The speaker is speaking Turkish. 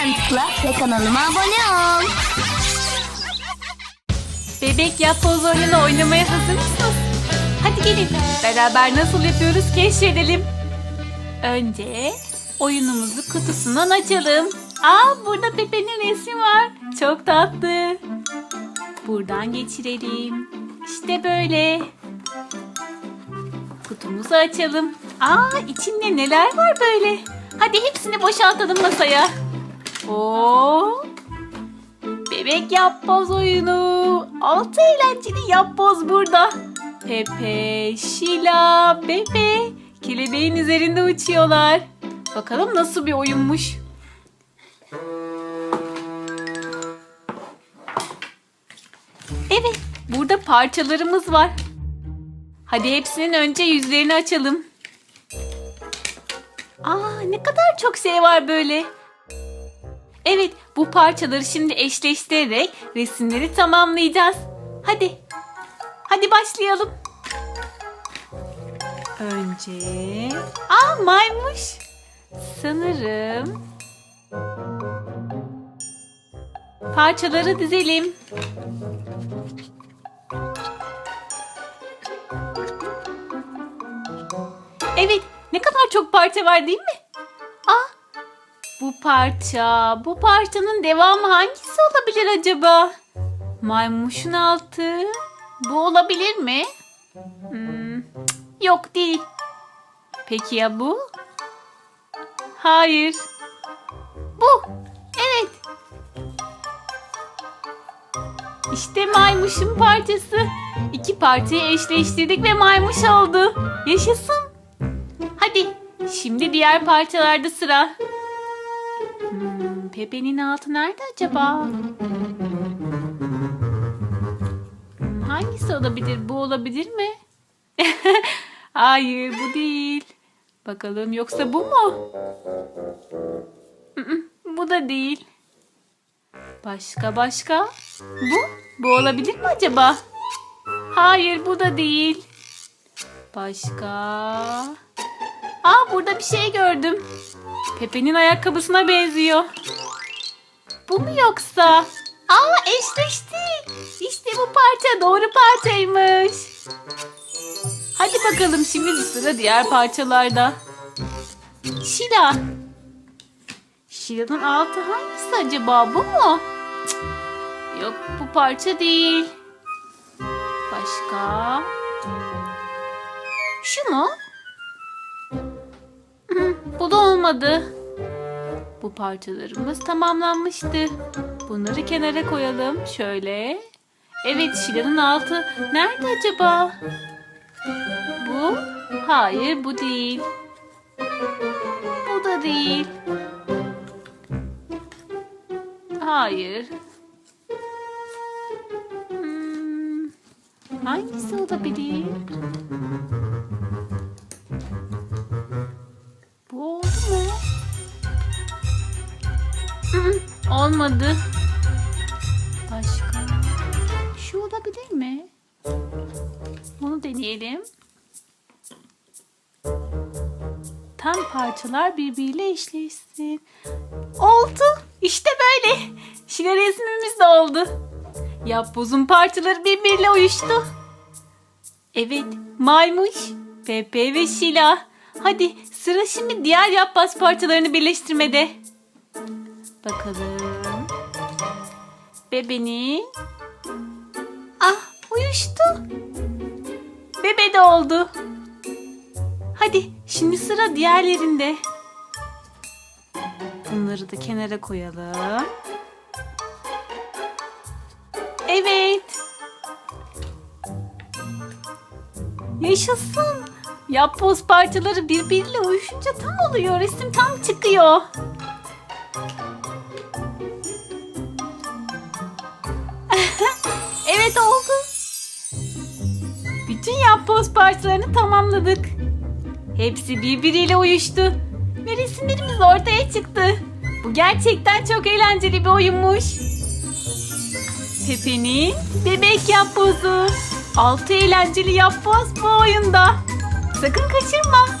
Hemen tıkla ve kanalıma abone ol. Bebek yapboz oyununu oynamaya hazır mısınız? Hadi gelin beraber nasıl yapıyoruz keşfedelim. Önce oyunumuzu kutusundan açalım. Aa burada Pepe'nin resmi var. Çok tatlı. Buradan geçirelim. İşte böyle. Kutumuzu açalım. Aa içinde neler var böyle? Hadi hepsini boşaltalım masaya. Oo, Bebek yapboz oyunu. Altı eğlenceli yapboz burada. Pepe, Şila, Pepe kelebeğin üzerinde uçuyorlar. Bakalım nasıl bir oyunmuş. Evet, burada parçalarımız var. Hadi hepsinin önce yüzlerini açalım. Aa, ne kadar çok şey var böyle. Evet, bu parçaları şimdi eşleştirerek resimleri tamamlayacağız. Hadi. Hadi başlayalım. Önce... Aa maymuş. Sanırım... Parçaları dizelim. Evet, ne kadar çok parça var değil mi? Bu parça, bu parçanın devamı hangisi olabilir acaba? Maymuşun altı. Bu olabilir mi? Hmm, yok değil. Peki ya bu? Hayır. Bu. Evet. İşte maymuşun parçası. İki parçayı eşleştirdik ve maymuş oldu. Yaşasın. Hadi şimdi diğer parçalarda sıra. Hmm, Pepe'nin altı nerede acaba? Hmm, hangisi olabilir? Bu olabilir mi? Hayır bu değil. Bakalım yoksa bu mu? Mm-mm, bu da değil. Başka başka? Bu? Bu olabilir mi acaba? Hayır bu da değil. Başka? Aa burada bir şey gördüm. Pepe'nin ayakkabısına benziyor. Bu mu yoksa? Aa eşleşti. İşte bu parça doğru parçaymış. Hadi bakalım şimdi sıra diğer parçalarda. Şila. Şila'nın altı hangisi acaba bu mu? Cık, Yok bu parça değil. Başka? Şu mu? Bu da olmadı. Bu parçalarımız tamamlanmıştı. Bunları kenara koyalım. Şöyle. Evet Şila'nın altı. Nerede acaba? Bu? Hayır bu değil. Bu da değil. Hayır. Hmm, hangisi olabilir? Olmadı. Başka? Şu olabilir mi? Bunu deneyelim. Tam parçalar birbiriyle eşleşsin. Oldu. İşte böyle. Şile resmimiz de oldu. Yapbozun parçaları birbiriyle uyuştu. Evet, maymuş, Pepe ve Şila. Hadi sıra şimdi diğer yapboz parçalarını birleştirmede. Bakalım. Bebenin. Ah uyuştu. Bebe de oldu. Hadi şimdi sıra diğerlerinde. Bunları da kenara koyalım. Evet. Yaşasın. Yapboz parçaları birbiriyle uyuşunca tam oluyor. Resim tam çıkıyor. Evet oldu. Bütün yapboz parçalarını tamamladık. Hepsi birbiriyle uyuştu. Ve resimlerimiz ortaya çıktı. Bu gerçekten çok eğlenceli bir oyunmuş. Pepe'nin bebek yapbozu. Altı eğlenceli yapboz bu oyunda. Sakın kaçırma.